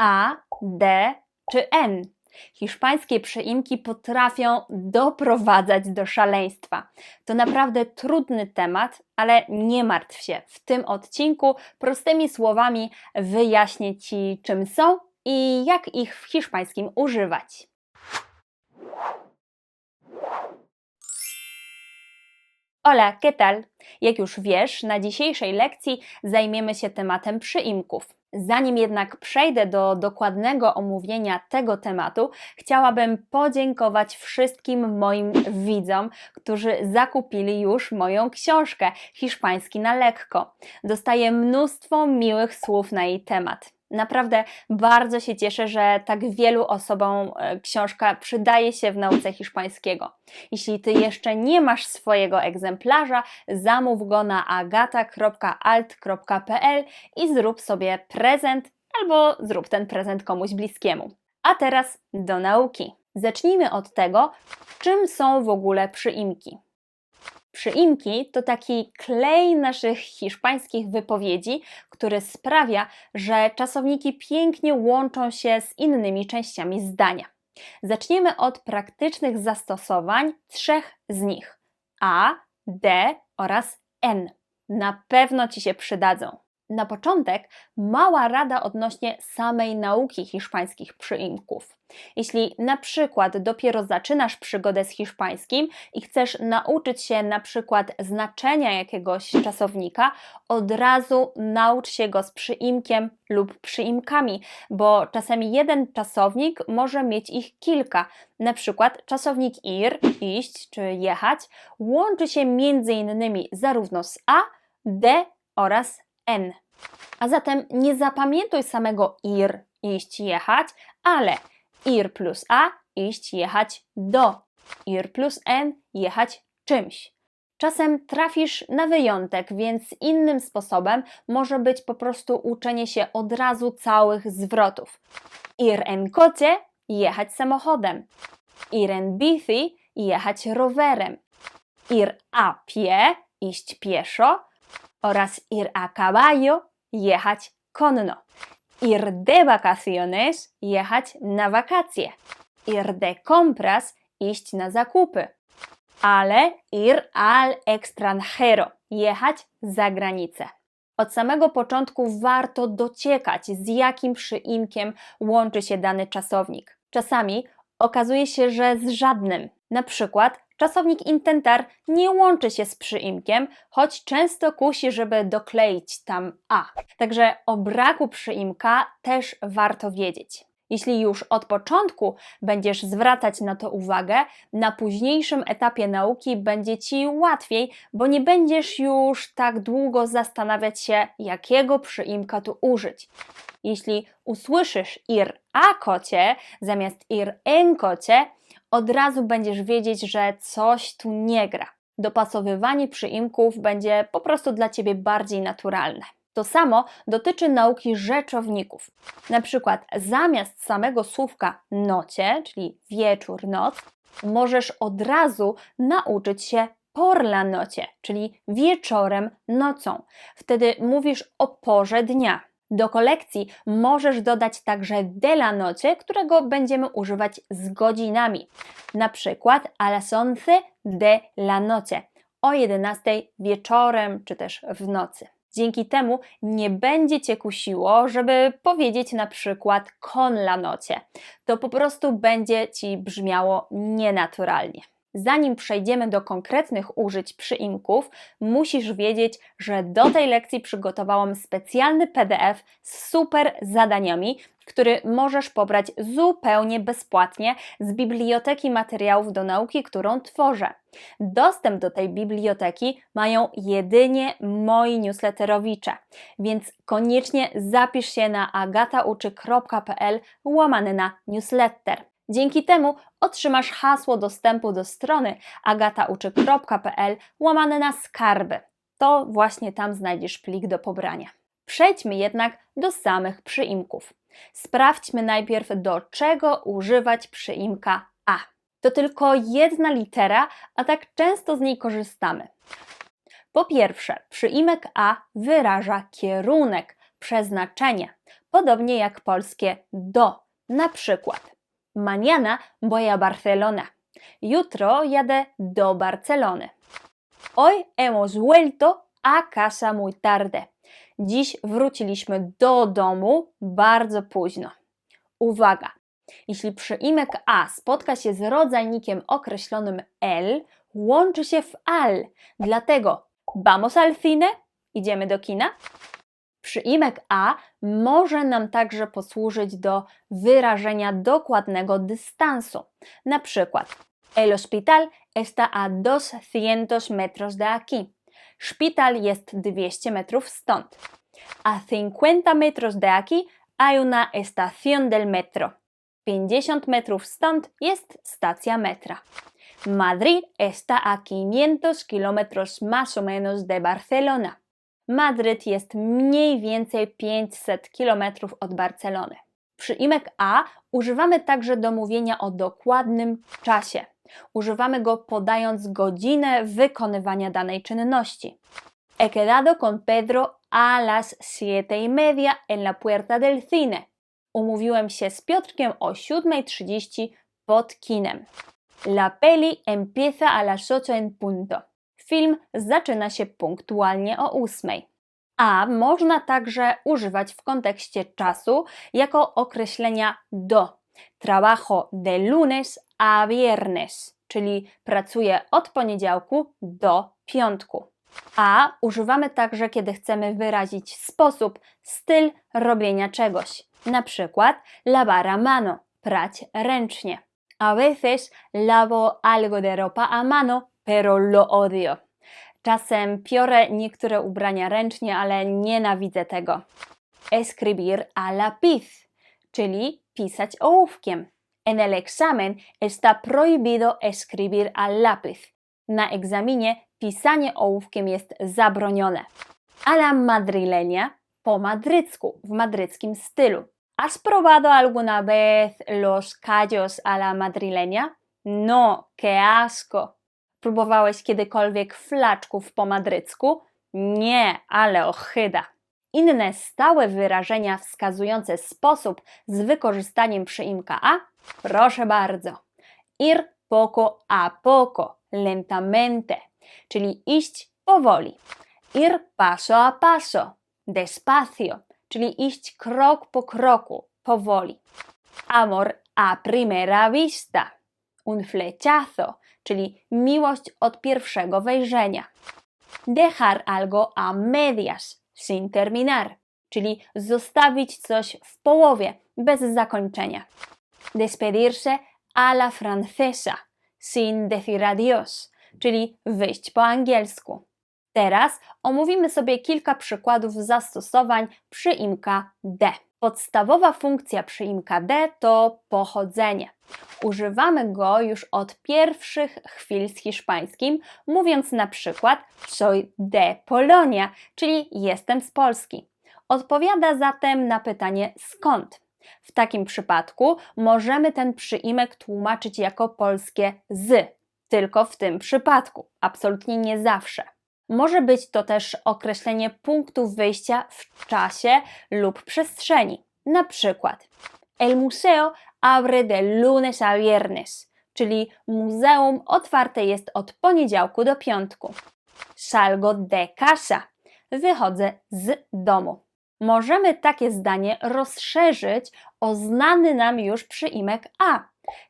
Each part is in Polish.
a, d czy n. Hiszpańskie przyimki potrafią doprowadzać do szaleństwa. To naprawdę trudny temat, ale nie martw się. W tym odcinku prostymi słowami wyjaśnię Ci, czym są i jak ich w hiszpańskim używać. Hola, ¿qué tal? Jak już wiesz, na dzisiejszej lekcji zajmiemy się tematem przyimków. Zanim jednak przejdę do dokładnego omówienia tego tematu, chciałabym podziękować wszystkim moim widzom, którzy zakupili już moją książkę Hiszpański na lekko. Dostaję mnóstwo miłych słów na jej temat. Naprawdę bardzo się cieszę, że tak wielu osobom e, książka przydaje się w nauce hiszpańskiego. Jeśli Ty jeszcze nie masz swojego egzemplarza, zamów go na agata.alt.pl i zrób sobie prezent albo zrób ten prezent komuś bliskiemu. A teraz do nauki. Zacznijmy od tego, czym są w ogóle przyimki. Przyimki to taki klej naszych hiszpańskich wypowiedzi, który sprawia, że czasowniki pięknie łączą się z innymi częściami zdania. Zaczniemy od praktycznych zastosowań trzech z nich: A, D oraz N. Na pewno Ci się przydadzą. Na początek mała rada odnośnie samej nauki hiszpańskich przyimków. Jeśli na przykład dopiero zaczynasz przygodę z hiszpańskim i chcesz nauczyć się na przykład znaczenia jakiegoś czasownika, od razu naucz się go z przyimkiem lub przyimkami, bo czasami jeden czasownik może mieć ich kilka. Na przykład czasownik ir, iść czy jechać, łączy się między innymi zarówno z a, d oraz n. A zatem nie zapamiętuj samego ir, iść, jechać, ale ir plus a, iść, jechać do. Ir plus n, jechać czymś. Czasem trafisz na wyjątek, więc innym sposobem może być po prostu uczenie się od razu całych zwrotów. Ir en coche, jechać samochodem. Ir en bici, jechać rowerem. Ir a pie, iść pieszo oraz ir a caballo, jechać konno. Ir de vacaciones, jechać na wakacje. Ir de compras, iść na zakupy. Ale ir al extranjero, jechać za granicę. Od samego początku warto dociekać, z jakim przyimkiem łączy się dany czasownik. Czasami okazuje się, że z żadnym. Na przykład czasownik intentar nie łączy się z przyimkiem, choć często kusi, żeby dokleić tam a. Także o braku przyimka też warto wiedzieć. Jeśli już od początku będziesz zwracać na to uwagę, na późniejszym etapie nauki będzie ci łatwiej, bo nie będziesz już tak długo zastanawiać się, jakiego przyimka tu użyć. Jeśli usłyszysz ir a kocie zamiast ir en kocie, od razu będziesz wiedzieć, że coś tu nie gra. Dopasowywanie przyimków będzie po prostu dla ciebie bardziej naturalne. To samo dotyczy nauki rzeczowników. Na przykład zamiast samego słówka nocie, czyli wieczór, noc, możesz od razu nauczyć się por la nocie, czyli wieczorem, nocą. Wtedy mówisz o porze dnia. Do kolekcji możesz dodać także de la noche, którego będziemy używać z godzinami. Na przykład a las once de la noche, o 11 wieczorem czy też w nocy. Dzięki temu nie będzie Cię kusiło, żeby powiedzieć na przykład con la nocie. To po prostu będzie Ci brzmiało nienaturalnie. Zanim przejdziemy do konkretnych użyć przyimków, musisz wiedzieć, że do tej lekcji przygotowałam specjalny PDF z super zadaniami, który możesz pobrać zupełnie bezpłatnie z biblioteki materiałów do nauki, którą tworzę. Dostęp do tej biblioteki mają jedynie moi newsletterowicze, więc koniecznie zapisz się na agatauczy.pl łamany na newsletter. Dzięki temu otrzymasz hasło dostępu do strony agatauczy.pl łamane na skarby. To właśnie tam znajdziesz plik do pobrania. Przejdźmy jednak do samych przyimków. Sprawdźmy najpierw, do czego używać przyimka a. To tylko jedna litera, a tak często z niej korzystamy. Po pierwsze, przyimek a wyraża kierunek, przeznaczenie. podobnie jak polskie do. Na przykład Mañana voy a Barcelona. Jutro jadę do Barcelony. Hoy hemos vuelto a casa muy tarde. Dziś wróciliśmy do domu bardzo późno. Uwaga! Jeśli przyimek a spotka się z rodzajnikiem określonym el, łączy się w al. Dlatego vamos al cine? Idziemy do kina? Przyimek a może nam także posłużyć do wyrażenia dokładnego dystansu. Na przykład El hospital está a 200 metros de aquí. Szpital jest 200 metrów stąd. A 50 metros de aquí hay una estación del metro. 50 metrów stąd jest stacja metra. Madrid está a 500 kilómetros más o menos de Barcelona. Madryt jest mniej więcej 500 kilometrów od Barcelony. Przyimek a używamy także do mówienia o dokładnym czasie. Używamy go podając godzinę wykonywania danej czynności. He quedado con Pedro a las siete y media en la puerta del cine. Umówiłem się z Piotrkiem o 7.30 pod kinem. La peli empieza a las ocho en punto. Film zaczyna się punktualnie o 8. A można także używać w kontekście czasu jako określenia do. Trabajo de lunes a viernes, czyli pracuję od poniedziałku do piątku. A używamy także, kiedy chcemy wyrazić sposób, styl robienia czegoś. Na przykład lavar a mano, prać ręcznie. A veces lavo algo de ropa a mano, pero lo odio. Czasem piorę niektóre ubrania ręcznie, ale nienawidzę tego. Escribir a lápiz, czyli pisać ołówkiem. En el examen está prohibido escribir al lápiz. Na egzaminie pisanie ołówkiem jest zabronione. A la madrileña po madrycku, w madryckim stylu. ¿Has probado alguna vez los callos a la madrileña? No, qué asco. Próbowałeś kiedykolwiek flaczków po madrycku? Nie, ale ochyda. Inne stałe wyrażenia wskazujące sposób z wykorzystaniem przyimka a? Proszę bardzo. Ir poco a poco, lentamente, czyli iść powoli. Ir paso a paso, despacio, czyli iść krok po kroku, powoli. Amor a primera vista, un flechazo, czyli miłość od pierwszego wejrzenia. Dejar algo a medias, sin terminar, czyli zostawić coś w połowie, bez zakończenia. Despedirse a la francesa, sin decir adios, czyli wyjść po angielsku. Teraz omówimy sobie kilka przykładów zastosowań przyimka D. Podstawowa funkcja przyimka D to pochodzenie. Używamy go już od pierwszych chwil z hiszpańskim, mówiąc na przykład soy de Polonia, czyli jestem z Polski. Odpowiada zatem na pytanie skąd. W takim przypadku możemy ten przyimek tłumaczyć jako polskie z, tylko w tym przypadku, absolutnie nie zawsze. Może być to też określenie punktu wyjścia w czasie lub przestrzeni. Na przykład El museo abre de lunes a viernes, czyli muzeum otwarte jest od poniedziałku do piątku. Salgo de casa, wychodzę z domu. Możemy takie zdanie rozszerzyć o znany nam już przyimek a.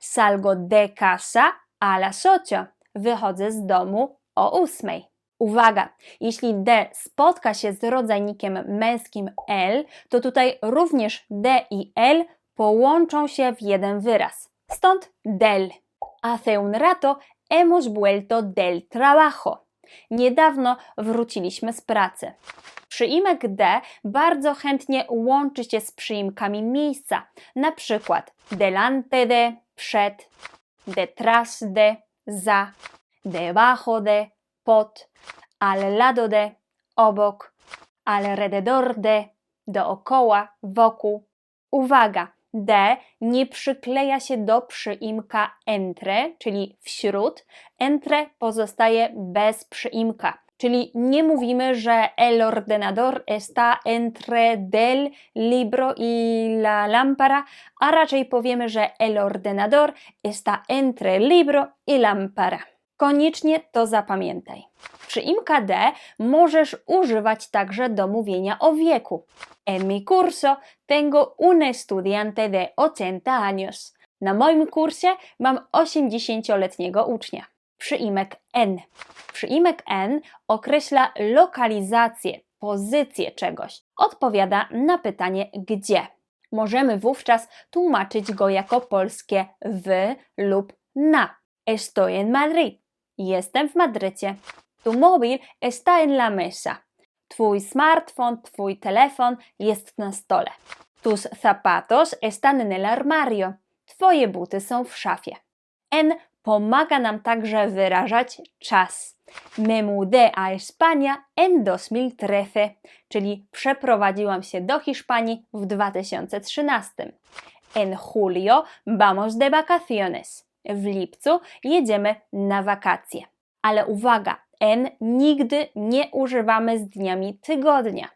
Salgo de casa a las ocho, wychodzę z domu o ósmej. Uwaga, jeśli D spotka się z rodzajnikiem męskim L, to tutaj również D i L połączą się w jeden wyraz. Stąd del. Hace un rato hemos vuelto del trabajo. Niedawno wróciliśmy z pracy. Przyimek D bardzo chętnie łączy się z przyimkami miejsca, na przykład delante de, przed, detrás de, za, debajo de, pod, al lado de, obok, alrededor de, dookoła, wokół. Uwaga! D nie przykleja się do przyimka entre, czyli wśród. Entre pozostaje bez przyimka, Czyli nie mówimy, że el ordenador está entre del libro y la lámpara, a raczej powiemy, że el ordenador está entre libro y lámpara. Koniecznie to zapamiętaj. Przyimka D możesz używać także do mówienia o wieku. En mi curso tengo un estudiante de 80 años. Na moim kursie mam 80-letniego ucznia. Przyimek N. Przyimek N określa lokalizację, pozycję czegoś. Odpowiada na pytanie gdzie. Możemy wówczas tłumaczyć go jako polskie w lub na. Estoy en Madrid. Jestem w Madrycie. Tu móvil está en la mesa. Twój smartfon, twój telefon jest na stole. Tus zapatos están en el armario. Twoje buty są w szafie. N pomaga nam także wyrażać czas. Me mudé a España en 2013, czyli przeprowadziłam się do Hiszpanii w 2013. En julio vamos de vacaciones. W lipcu jedziemy na wakacje. Ale uwaga, N nigdy nie używamy z dniami tygodnia.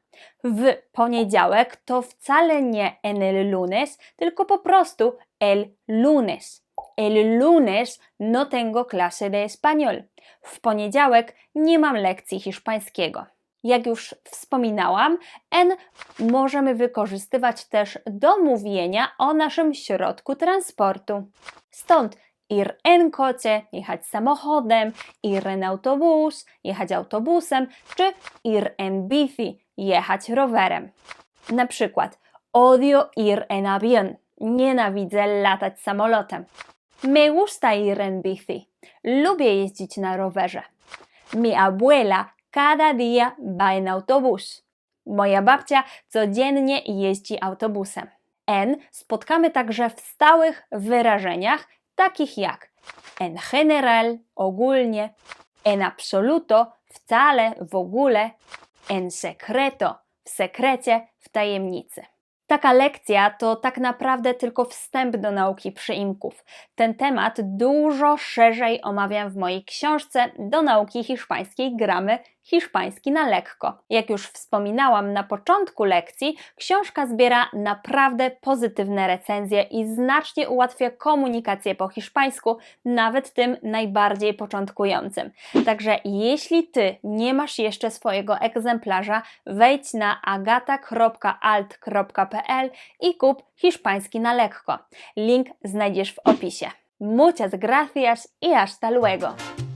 W poniedziałek to wcale nie en lunes, tylko po prostu el lunes. El lunes no tengo clase de español. W poniedziałek nie mam lekcji hiszpańskiego. Jak już wspominałam, N możemy wykorzystywać też do mówienia o naszym środku transportu. Stąd ir en coche, jechać samochodem, ir autobus, jechać autobusem, czy ir en bici, jechać rowerem. Na przykład odio ir en avión, nienawidzę latać samolotem. Me gusta ir en bici, lubię jeździć na rowerze. Mi abuela cada día va en autobus. Moja babcia codziennie jeździ autobusem. N spotkamy także w stałych wyrażeniach, takich jak en general, ogólnie, en absoluto, wcale, w ogóle, en secreto, w sekrecie, w tajemnicy. Taka lekcja to tak naprawdę tylko wstęp do nauki przyimków. Ten temat dużo szerzej omawiam w mojej książce do nauki hiszpańskiej gramy hiszpański na lekko. Jak już wspominałam na początku lekcji, książka zbiera naprawdę pozytywne recenzje i znacznie ułatwia komunikację po hiszpańsku, nawet tym najbardziej początkującym. Także jeśli Ty nie masz jeszcze swojego egzemplarza, wejdź na agata.alt.pl i kup hiszpański na lekko. Link znajdziesz w opisie. Muchas gracias y hasta luego.